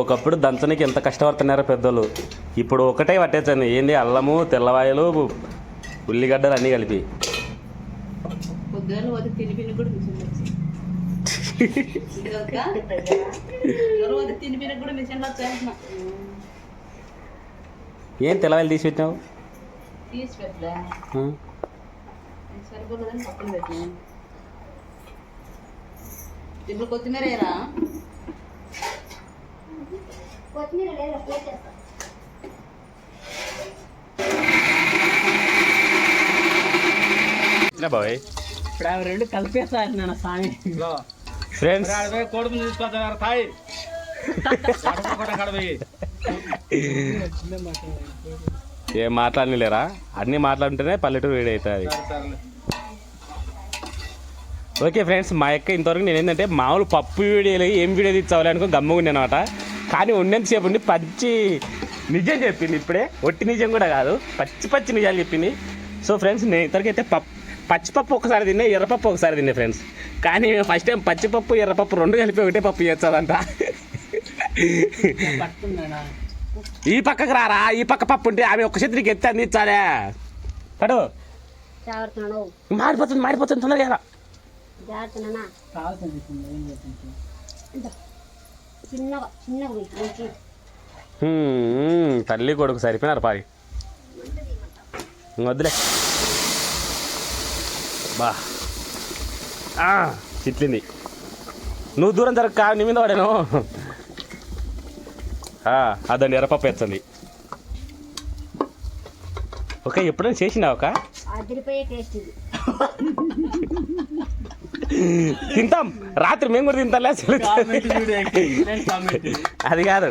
ఒకప్పుడు దంచనికి ఎంత కష్టపడుతున్నారో పెద్దోళ్ళు. ఇప్పుడు ఒకటే పట్టేచ్చండి ఏంది? అల్లము తెల్లవాయలు ఉల్లిగడ్డలు అన్నీ కలిపి. ఏం తెల్లవాయలు తీసి పెట్టినావు? ఇప్పుడు కొత్తిమీర కొత్తిమీర లేదు పోసేస్తా బాబాయ్. ఇప్పుడు అవి రెండు కలిపేస్తారు నాన్న స్వామి ఫ్రెండ్స్ కోడి ముందు తీసుకొస్తున్నారు తాయి. ఏం మాట్లాడలేరా అన్నీ మాట్లాడుంటేనే పల్లెటూరు వేడి అవుతుంది. ఓకే ఫ్రెండ్స్ మా యొక్క ఇంతవరకు నేను ఏంటంటే మామూలు పప్పు వీడియోలు ఏం వీడియో తీసుకోవాలి అనుకో గమ్ముగా అనమాట కానీ ఉన్నంతసేపు ఉండి పచ్చి నిజం చెప్పింది ఇప్పుడే. ఒట్టి నిజం కూడా కాదు. పచ్చి పచ్చి నిజాలు చెప్పింది. సో ఫ్రెండ్స్ నేను ఇంతవరకు అయితే పప్పు పచ్చిపప్పు ఒకసారి తిన్నా ఎర్రపప్పు ఒకసారి తిన్నా ఫ్రెండ్స్. కానీ ఫస్ట్ టైం పచ్చిపప్పు ఎర్రపప్పు రెండు కలిపి ఒకటే పప్పు చేస్తుందంట ఈ పక్కకు రారా? ఈ పక్క పప్పు ఉంటే ఆమె ఒక చేతికి ఎత్తి అందించాలే. పడు. మారిపోతుంది మారిపోతుంది తొందరగా చిన్నగా చిన్నగా పోయి తల్లి కొడుకు సరిపోయినారు పారి. ఇంక వద్దులే బా చిట్లింది నువ్వు దూరం జరగక నీ మీద వాడాను ఆ, అదండి ఎర్రపప్పు ఎత్తుంది ఓకే ఎప్పుడైనా చేసినావు ఒక? అదిరిపోయే టేస్ట్ ఇది. తింటాం. రాత్రి మేము కూడా తింటాలే అది కాదు.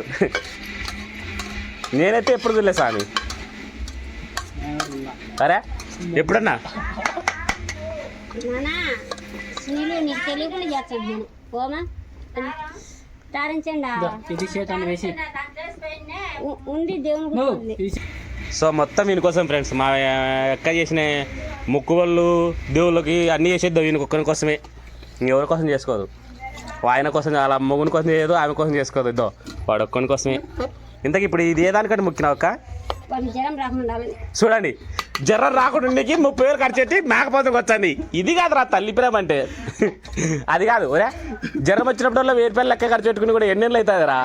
నేనైతే ఎప్పుడు చూడలే స్వామి. అరే ఎప్పుడన్నా? సో మొత్తం వీనికోసం ఫ్రెండ్స్ మా అక్క చేసిన ముక్కు వాళ్ళు దేవుళ్ళకి అన్నీ చేసేద్దాం వీని ఒక్కరి కోసమే. ఇంకెవరి కోసం చేసుకోదు. ఆయన కోసం వాళ్ళ మొగుని కోసం చేయదు ఆమె కోసం చేసుకోదు. ఇద్దో వాడు ఒక్కని కోసమే. ఇంతకు ఇప్పుడు ఇది ఏ దానికంటే రాకుండా ఉండాలని చూడండి జ్వరం రాకుండా ఉండేకి ముప్పై వేలు ఖర్చు పెట్టి మేకపోతకు వచ్చండి ఇది కాదు రా తల్లి ప్రేమ అంటే. అది కాదు ఒరే జ్వరం వచ్చినప్పుడల్లా వెయ్యి రూపాయలు లెక్క ఖర్చు పెట్టుకుని కూడా ఎన్నెళ్ళు అవుతుంది రా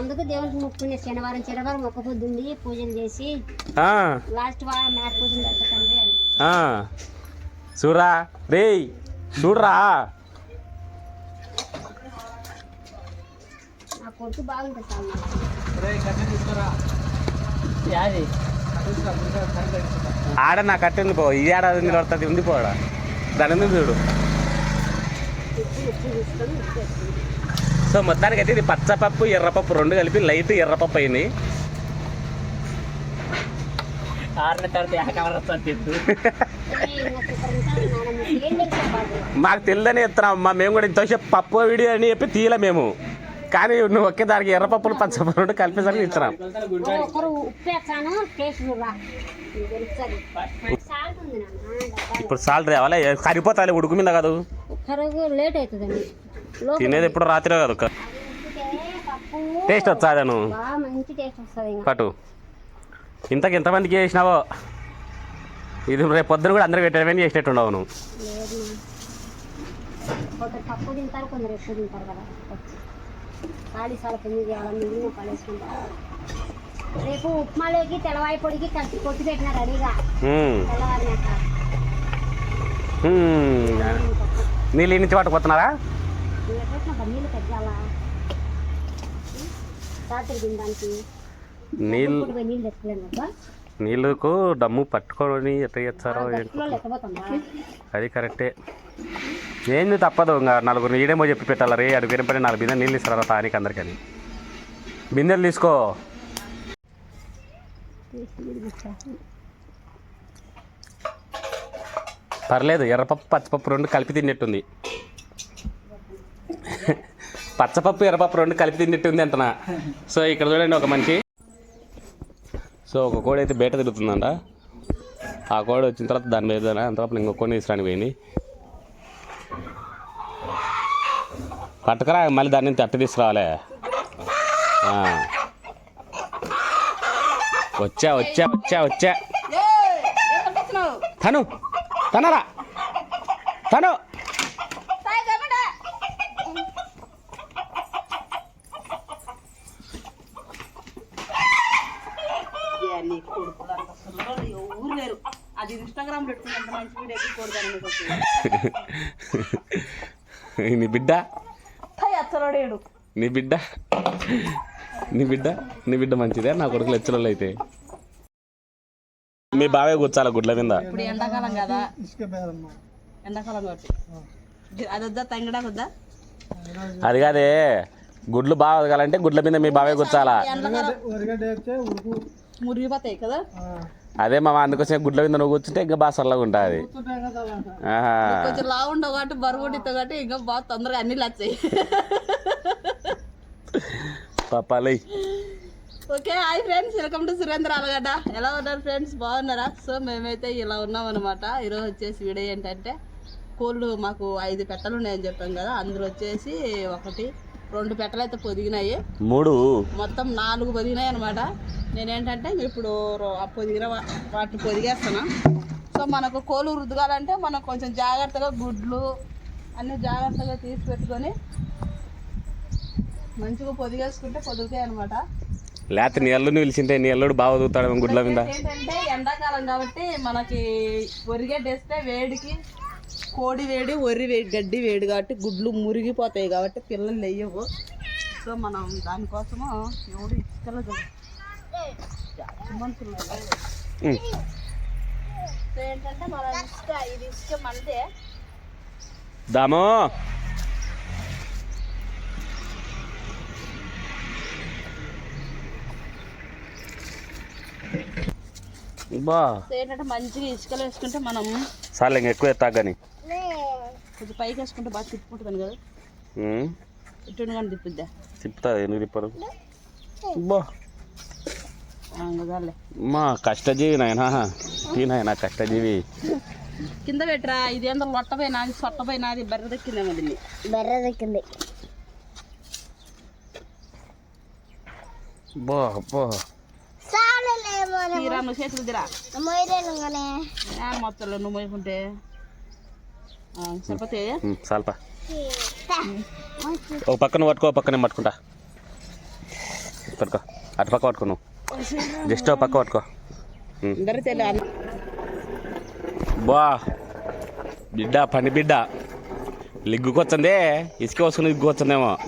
అందుకు ముక్కునే శనివారం శనివారం ఒక్క పొద్దుండి పూజలు చేసి లాస్ట్ వారం పూజలు. చూడరా. రేయ్ చూడరా. ఆడ నా కట్టింది పో ఈ ఏడాది నిలబడుతుంది ఉంది పోడా దాని ఎందుకు చూడు. సో మొత్తానికి అయితే ఇది పచ్చపప్పు ఎర్రపప్పు రెండు కలిపి లైట్ ఎర్రపప్పు అయింది. ఆరిన తర్వాత మాకు తెలియదని చెప్తున్నాం అమ్మా మేము కూడా ఇంతసేపు పప్పు వీడియో అని చెప్పి తీయలే మేము. కానీ నువ్వు ఒకే దానికి ఎర్రపప్పులు పచ్చపప్పు రెండు కలిపేసరికి డబ్బాలో. ఇప్పుడు సాల్ట్ రావాలి? సరిపోతాయి ఉడుకు మీద కాదు. తినేది ఎప్పుడు రాత్రి కాదు టేస్ట్ వచ్చాదను బాగా మంచి టేస్ట్ వస్తుంది ఇంకా పటు ఇంతకు ఎంతమందికి చేసినావో? ఇది రేపు పొద్దున కూడా అందరికి పెట్టడమని చేసినట్టు ఉండవు నువ్వు. నా. కొందరు పప్పు తింటారు కొందరు ఎక్కువ తింటారు కదా. ఖాళీ సాల తొమ్మిది చేయాలి మిగిలిన పడేసుకుంటారు రేపు ఉప్మాలోకి తెల్లవాయి పొడికి కలిసి కొట్టి పెట్టిన రెడీగా. తెల్లవారినాక. నీళ్ళు నుంచి పట్టుకుపోతున్నారా? నీళ్ళు పెట్టాలా? రాత్రి తినడానికి. నీళ్ళు నీళ్ళకు డమ్ము పట్టుకొని ఎట్లా చేస్తారో లెక్కపోతుందా అది కరెక్టే. ఏంది తప్పదు ఇంకా నలుగురు ఈడేమో చెప్పి పెట్టాలి? రే అడుగు వినపడి నాలుగు బిందెలు నీళ్ళు ఇస్తారా తానికి అందరికని బిందెలు తీసుకో. పర్లేదు ఎర్రపప్పు పచ్చపప్పు రెండు కలిపి తిన్నట్టుంది పచ్చపప్పు ఎర్రపప్పు రెండు కలిపి తిన్నట్టుంది అంటనా సో ఇక్కడ చూడండి ఒక మనిషి. సో ఒక కోడి అయితే బయట తిరుగుతుందంట. ఆ కోడి వచ్చిన తర్వాత దాని మీద అంతలోపల ఇంకో కోడిని తీసుకురాని పోయింది. పట్టుకురా మళ్ళీ దాని నుంచి అట్ట తీసుకురావాలి. వచ్చా వచ్చా వచ్చా వచ్చా. తను తనరా? తను. నీ లేరు. అది ఇన్స్టాగ్రామ్ మంచి వీడియో బిడ్డ? నీ బిడ్డ? నీ బిడ్డ? నీ బిడ్డ మంచిదే నా కొడుకులు హెచ్చరోళ్ళు అయితే. మీ బావే కూర్చాల గుడ్ల మీద ఇప్పుడు ఎండాకాలం కదా. ఎండాకాలం కాబట్టి. అది వద్దా? తంగడా వద్దా? అది కాదే గుడ్లు బాగా వదగాలంటే గుడ్ల మీద మీ బావే కూర్చాలా? మురిగిపోతాయి కదా? అదే మా అందుకోసం గుడ్ల మీద నువ్వు కూర్చుంటే ఇంకా బాగా చల్లగా ఉంటుంది. కొంచెం లా ఉండవు కాబట్టి బరువు ఉండితో కాబట్టి ఇంకా బాగా తొందరగా అన్ని వచ్చాయి పాపాలై. Okay hi friends. Welcome to Surendra Alagadda. ఎలా ఉన్నారు ఫ్రెండ్స్? బాగున్నారా? సో మేమైతే ఇలా ఉన్నాం అనమాట ఈరోజు వచ్చేసి వీడియో ఏంటంటే కోళ్ళు మాకు ఐదు పెట్టలు ఉన్నాయని చెప్పాం కదా. అందులో వచ్చేసి ఒకటి రెండు పెట్టలు అయితే పొదిగినాయి. మూడు? మొత్తం నాలుగు పొదిగినాయి అనమాట నేనేంటంటే ఇప్పుడు ఆ పొదిగిన వాటిని పొదిగేస్తాను. సో మనకు కోళ్ళు రుద్దుగాలంటే మనం కొంచెం జాగ్రత్తగా గుడ్లు అన్ని జాగ్రత్తగా తీసి పెట్టుకొని మంచిగా పొదిగేసుకుంటే పొదుగుతాయి అనమాట లేకపోతే నీ అల్లుని పిలిచింటే నీ అల్లుడు బాగా వదుగుతాడు గుడ్ల మీద? ఏంటంటే ఎండాకాలం కాబట్టి మనకి ఒరిగడ్డేస్తే వేడికి కోడి వేడి ఒరి వేడి గడ్డి వేడి కాబట్టి గుడ్లు మురిగిపోతాయి కాబట్టి పిల్లలు లేయవు. సో మనం దానికోసము ఎవడు ఇసుకలో. సో ఏంటంటే మన ఇసుక ఇది ఇసుక మనదే దాము! బా సో ఏంటంటే మంచిగా ఇసుకలో వేసుకుంటే మనం ఇంక ఎక్కువ ఎత్తా కానీ కొంచెం పైకి వేసుకుంటే బాగా తిప్పుకుంటుంది కదా. ఇటు కానీ తిప్పుద్దా? తిప్పుతా ఎందుకు తిప్పరు? బా. మా కష్టజీవి నాయనా నాయనా కష్టజీవి. కింద పెట్టరా ఇదేందో లొట్టపోయినాది సొట్టపోయినాది బర్రె దక్కిందేమో దీన్ని. బెర్ర దక్కింది. బా బా. తీరా నువ్వు చేతులు తీరా? మొయ్యలేనుగానే ఏ మొత్తంలో నువ్వు మోయకుంటే? చాలపా ఒక పక్కన పట్టుకో పక్కన పట్టుకుంటా. పట్టుకో. అటు పక్క పట్టుకో నువ్వు. జస్ట్ ఒక పక్క పట్టుకో. బా. బిడ్డ పని బిడ్డ. లిగ్గుకొచ్చిందే ఇసుక వస్తుంది లిగ్గుకొచ్చిందేమో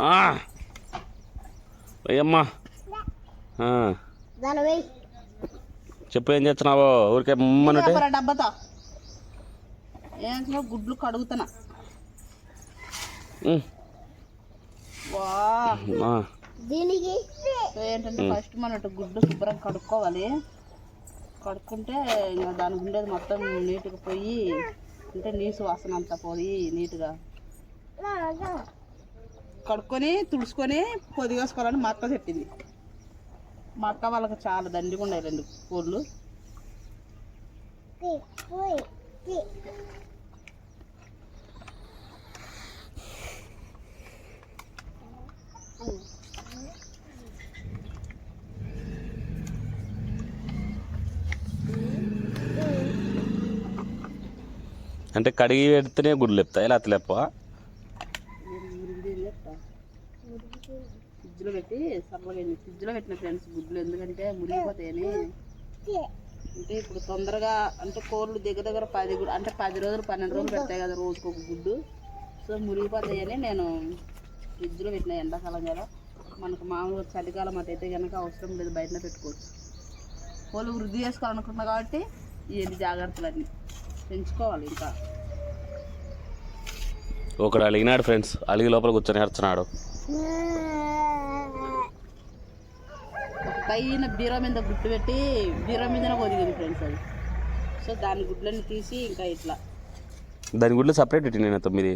ఆ. అయ్యమ్మా చెప్పు ఏం చేస్తున్నావు? ఊరికే ముమ్మనంటే డబ్బా డబ్బాతో. ఏంటో గుడ్లు కడుగుతున్నా. దీనికి ఏంటంటే ఫస్ట్ మనం గుడ్డు శుభ్రం కడుక్కోవాలి. కడుక్కుంటే ఇంకా దానికి ఉండేది మొత్తం నీట్గా పోయి అంటే నీసు వాసన అంతా పోయి నీట్గా. కడుక్కొని తుడుచుకొని పొదిగేసుకోవాలని మా అక్క చెప్పింది. మా అక్క వాళ్ళకి చాలా దండిగా ఉన్నాయి రెండు కూరలు అంటే కడిగి పెడితేనే గుడ్లు లేపుతాయి? లేకపోతే లేపవా? ఫ్రిడ్జ్లో పెట్టి చల్లగా ఫ్రిడ్జ్లో పెట్టిన ఫ్రెండ్స్ గుడ్లు ఎందుకంటే మురిగిపోతాయని అంటే ఇప్పుడు తొందరగా అంటే కోళ్ళు దగ్గర దగ్గర పది గు- అంటే పది రోజులు పన్నెండు రోజులు పెడతాయి కదా రోజుకొక గుడ్డు. సో మురిగిపోతాయని నేను ఫ్రిడ్జ్లో పెట్టిన ఎండాకాలం కదా మనకు మామూలుగా చలికాలం అటైతే కనుక అవసరం లేదు బయటనే పెట్టుకోవచ్చు. కోళ్ళు వృద్ధి చేసుకోవాలనుకున్నా కాబట్టి ఇవన్నీ జాగ్రత్తలన్నీ పెంచుకోవాలి ఇంకా. ఒకడు అలిగినాడు ఫ్రెండ్స్ అలిగి లోపల కూర్చొని ఏడుస్తున్నాడు. పైన బీరో మీద గుడ్డు పెట్టి బీరో మీదనే ఒదిగింది ఫ్రెండ్స్ అది. సో దాని గుడ్లన్నీ తీసి ఇంకా ఇట్లా. దాని గుడ్లు సపరేట్ పెట్టి నేను తొమ్మిది?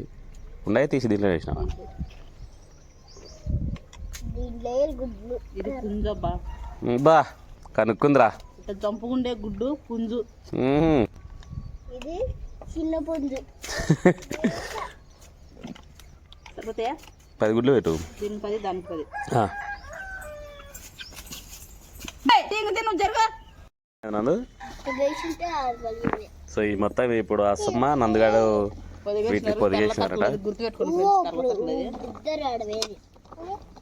ఉన్నాయి తీసి దీంట్లో వేసిన గుడ్లు. ఇది పుంజబ్బా బా కనుక్కుందిరా. ఇట్లా జంపుకుండే గుడ్డు పుంజు. ఇది చిన్న పుంజు. సరిపోతాయా పది గుడ్లు పెట్టు. పది దానికి పది ఆ. ఏయ్, తిను తిను జరుగు. నందు సో ఈ మొత్తం ఇప్పుడు అసమ్మ నందుగాడు వీటిని పొదిగేసినారట. గుర్తుపెట్టుకోండి ఫ్రెండ్స్, తెల్ల తక్కువ లేదు.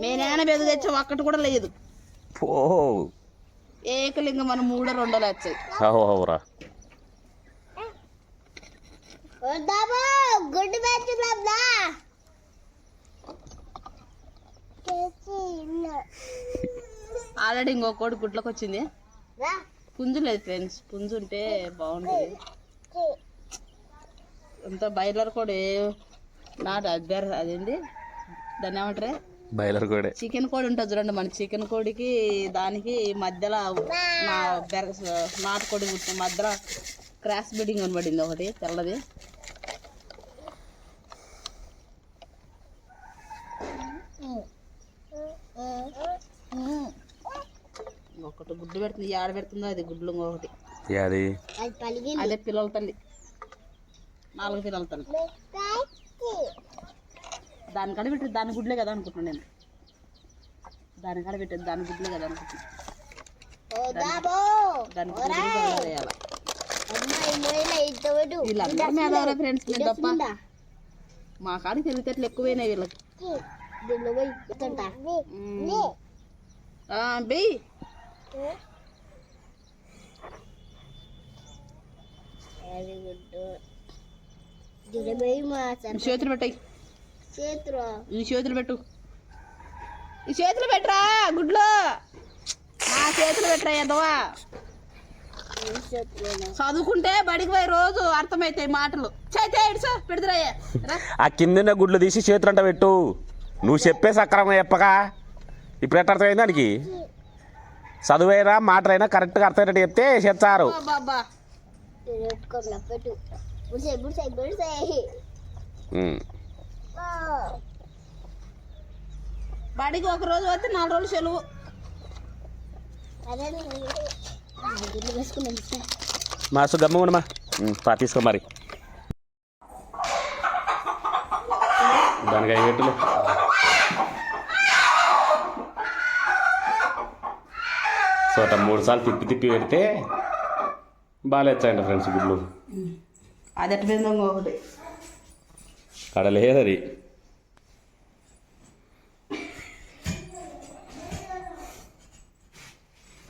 మీ నాన్న బెదు తెచ్చి ఒక్కటి కూడా లేదు. పో. ఏకలింగం మనం మూడో రెండో వచ్చాయి. అవురా గుడ్డు పెట్టుదా ఆల్రెడీ ఇంకో కోడి గుడ్లకు వచ్చింది. పుంజు లేదు ఫ్రెండ్స్ పుంజు ఉంటే బాగుంటుంది. అంత బయలర్ కోడి. నాటు అద్దరు అదేంటి దాన్ని ఏమంటారే? బయలర్ కూడా. చికెన్ కోడి ఉంటుంది చూడండి మన చికెన్ కోడికి దానికి మధ్యలో నా బెర నాటు కోడి పుట్టిన మధ్యలో క్రాస్ బిడ్డింగ్ కనబడింది ఒకటి తెల్లది. ఒకటి గుడ్డు పెడుతుంది. ఆడ పెడుతుందో అది గుడ్లు పలిగి అదే పిల్లల తల్లి. నాలుగు పిల్లల తల్లి. దానికాడ పెట్టి దాని గుడ్లే కదా అనుకుంటున్నాను నేను. దానికాడ పెట్టేది దాని గుడ్లే కదా అనుకుంటున్నాను కూడా వీళ్ళందరూ మేధావులే ఫ్రెండ్స్ తప్ప మా కాడికి తెలివితేటలు ఎక్కువైనాయి వీళ్ళకి. దీనిలో పోయి ఎత్తుంటా ఆ, బెయ్ వెరీ గుడ్ దీనిలో పోయి మా ఈ చేతులు పెట్టాయి. ఈ చేతులు పెట్టు. ఈ చేతులు పెట్టరా గుడ్లు. నా చేతులు పెట్టరా ఎదవా చేతులు చదువుకుంటే బడికి పోయి రోజు అర్థమవుతాయి మాటలు. చైతే ఇడుసా ఆ కింద గుడ్లు తీసి చేతులంట పెట్టు. నువ్వు చెప్పే సక్రమంగా చెప్పక. ఇప్పుడు ఎట్ట అర్థమైంది దానికి? చదువైనా మాటలైనా కరెక్ట్గా అర్థమయ్యేటట్టు చెప్తే చెప్తారు బాబా బడికి ఒక రోజు వస్తే నాలుగు రోజులు సెలవు. మాసు గమ్మ ఉండమా పా తీసుకో మరి. దానికి ఐదు సో అట్లా మూడు సార్లు తిప్పి తిప్పి పెడితే బాగా వచ్చాయంట ఫ్రెండ్స్ గుడ్లు అది ఎట్ట ఒకటి. అక్కడ లేదు అది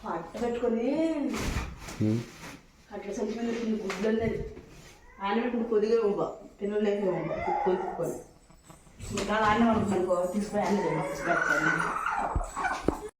అట్ట పెట్టుకొని. అట్లా గుడ్లు ఆయన కొద్దిగా ఇంకా ఆయన అనుకున్నాను తీసుకుని